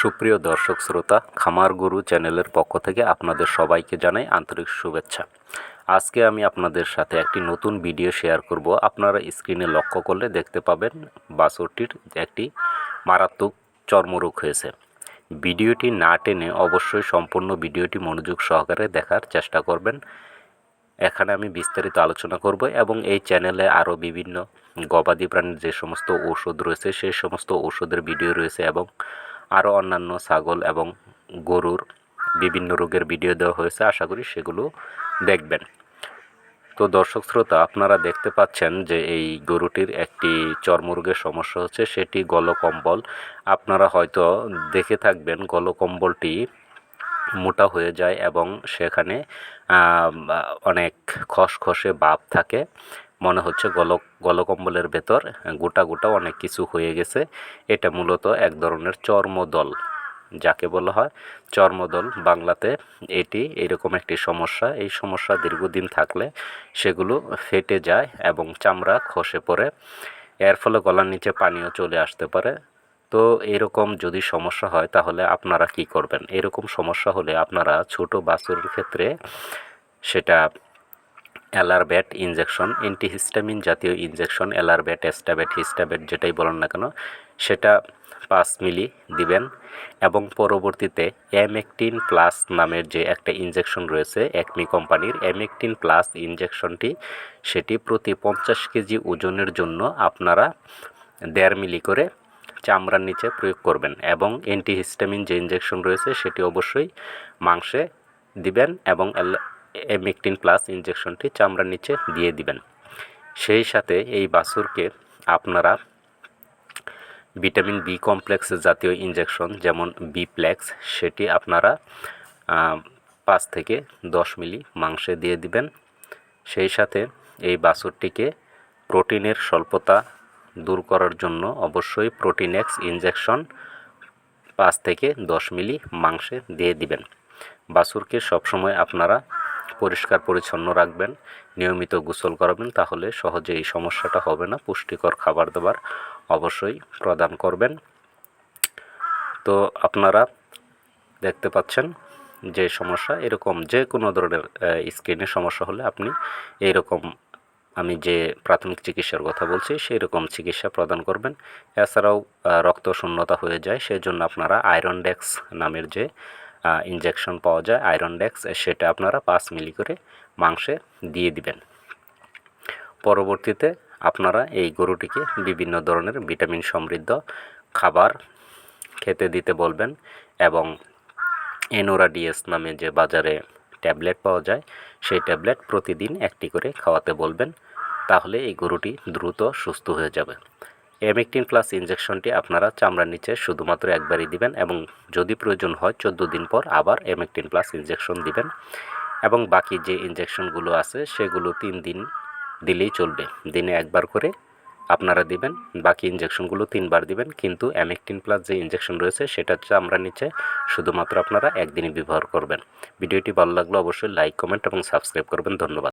সুপ্রিয় দর্শক শ্রোতা, খামার গরু চ্যানেলের পক্ষ থেকে আপনাদের সবাইকে জানাই আন্তরিক শুভেচ্ছা। আজকে আমি আপনাদের সাথে একটি নতুন ভিডিও শেয়ার করব। আপনারা স্ক্রিনে লক্ষ্য করলে দেখতে পাবেন বাছুরটির একটি মারাত্মক চর্মরোগ হয়েছে। ভিডিওটি না টেনে অবশ্যই সম্পূর্ণ ভিডিওটি মনোযোগ সহকারে দেখার চেষ্টা করবেন। এখানে আমি বিস্তারিত আলোচনা করব এবং এই চ্যানেলে আরও বিভিন্ন গবাদি প্রাণীর যে সমস্ত ঔষধ রয়েছে, সেই সমস্ত ওষুধের ভিডিও রয়েছে এবং আরও অন্যান্য ছাগল এবং গরুর বিভিন্ন রোগের ভিডিও দেওয়া হয়েছে, আশা করি সেগুলো দেখবেন। তো দর্শক শ্রোতা, আপনারা দেখতে পাচ্ছেন যে এই গরুটির একটি চর্মরোগের সমস্যা হচ্ছে, সেটি গলকম্বল। আপনারা হয়তো দেখে থাকবেন গলকম্বলটি মোটা হয়ে যায় এবং সেখানে অনেক খসখসে ভাব থাকে। মনে হচ্ছে গল গলকম্বলের ভেতর গোটা গোটা অনেক কিছু হয়ে গেছে। এটা মূলত এক ধরনের চর্মদল, যাকে বলা হয় চর্মদল। বাংলাতে এটি এরকম একটি সমস্যা। এই সমস্যা দীর্ঘদিন থাকলে সেগুলো ফেটে যায় এবং চামড়া খসে পড়ে। এর ফলে গলার নিচে পানিও চলে আসতে পারে। তো এরকম যদি সমস্যা হয়, তাহলে আপনারা কি করবেন? এরকম সমস্যা হলে আপনারা ছোট বাছুরের ক্ষেত্রে সেটা অ্যালারব্যাট ইনজেকশন, অ্যান্টিহিস্টামিন জাতীয় ইনজেকশন অ্যালারব্যাট এস্টাব্যাট, হিস্টাব্যাট যেটাই বলেন না কেন, সেটা পাঁচ মিলি দিবেন। এবং পরবর্তীতে অ্যামেকটিন প্লাস নামের যে একটা ইনজেকশন রয়েছে একমি কোম্পানির, অ্যামেকটিন প্লাস ইনজেকশনটি, সেটি প্রতি পঞ্চাশ কেজি ওজনের জন্য আপনারা দেড় মিলি করে চামড়ার নিচে প্রয়োগ করবেন। এবং অ্যান্টিহিস্টামিন যে ইনজেকশন রয়েছে সেটি অবশ্যই মাংসে দিবেন এবং এমেকটিন প্লাস ইনজেকশনটি চামড়ার নিচে দিয়ে দিবেন। সেই সাথে এই বাছুরকে আপনারা ভিটামিন বি কমপ্লেক্স জাতীয় ইনজেকশন যেমন বি প্লেক্স সেটি আপনারা পাঁচ থেকে দশ মিলি মাংসে দিয়ে দিবেন। সেই সাথে এই বাছুরটিকে প্রোটিনের স্বল্পতা দূর করার জন্য অবশ্যই প্রোটিনেক্স ইনজেকশন পাঁচ থেকে দশ মিলি মাংসে দিয়ে দিবেন। বাছুরকে সবসময় আপনারা পরিষ্কার পরিচ্ছন্ন রাখবেন, নিয়মিত গোসল করাবেন, তাহলে সহজে এই সমস্যাটা হবে না, পুষ্টিকর খাবার দাবার অবশ্যই প্রদান করবেন। তো আপনারা দেখতে পাচ্ছেন যে সমস্যা, এরকম যে কোনো ধরনের স্কিনের সমস্যা হলে আপনি এইরকম আমি যে প্রাথমিক চিকিৎসার কথা বলছি সেই রকম চিকিৎসা প্রদান করবেন। এছাড়াও রক্ত শূন্যতা হয়ে যায় সেই জন্য আপনারা আয়রন ডেক্স নামের যে ইনজেকশন পাওয়া যায় আয়রন ডেক্স সেটা আপনারা পাঁচ মিলি করে মাংসে দিয়ে দিবেন। পরবর্তীতে আপনারা এই গরুটিকে বিভিন্ন ধরনের ভিটামিন সমৃদ্ধ খাবার খেতে দিতে বলবেন এবং এনোরা ডিএস নামে যে বাজারে ট্যাবলেট পাওয়া যায়, সেই ট্যাবলেট প্রতিদিন একটি করে খাওয়াতে বলবেন, তাহলে এই গরুটি দ্রুত সুস্থ হয়ে যাবে। এমেকটিন প্লাস ইনজেকশনটি আপনারা চামড়ার নিচে শুধুমাত্র একবারই দিবেন এবং যদি প্রয়োজন হয় চোদ্দ দিন পর আবার এমেকটিন প্লাস ইনজেকশন দিবেন। এবং বাকি যে ইনজেকশনগুলো আছে, সেগুলো তিন দিন দিলেই চলবে। দিনে একবার করে আপনারা দিবেন, বাকি ইনজেকশনগুলো তিনবার দিবেন, কিন্তু অ্যামেকটিন প্লাস যে ইনজেকশন রয়েছে, সেটা চামড়ার নিচে শুধুমাত্র আপনারা একদিনই ব্যবহার করবেন। ভিডিওটি ভালো লাগলে অবশ্যই লাইক কমেন্ট এবং সাবস্ক্রাইব করবেন। ধন্যবাদ।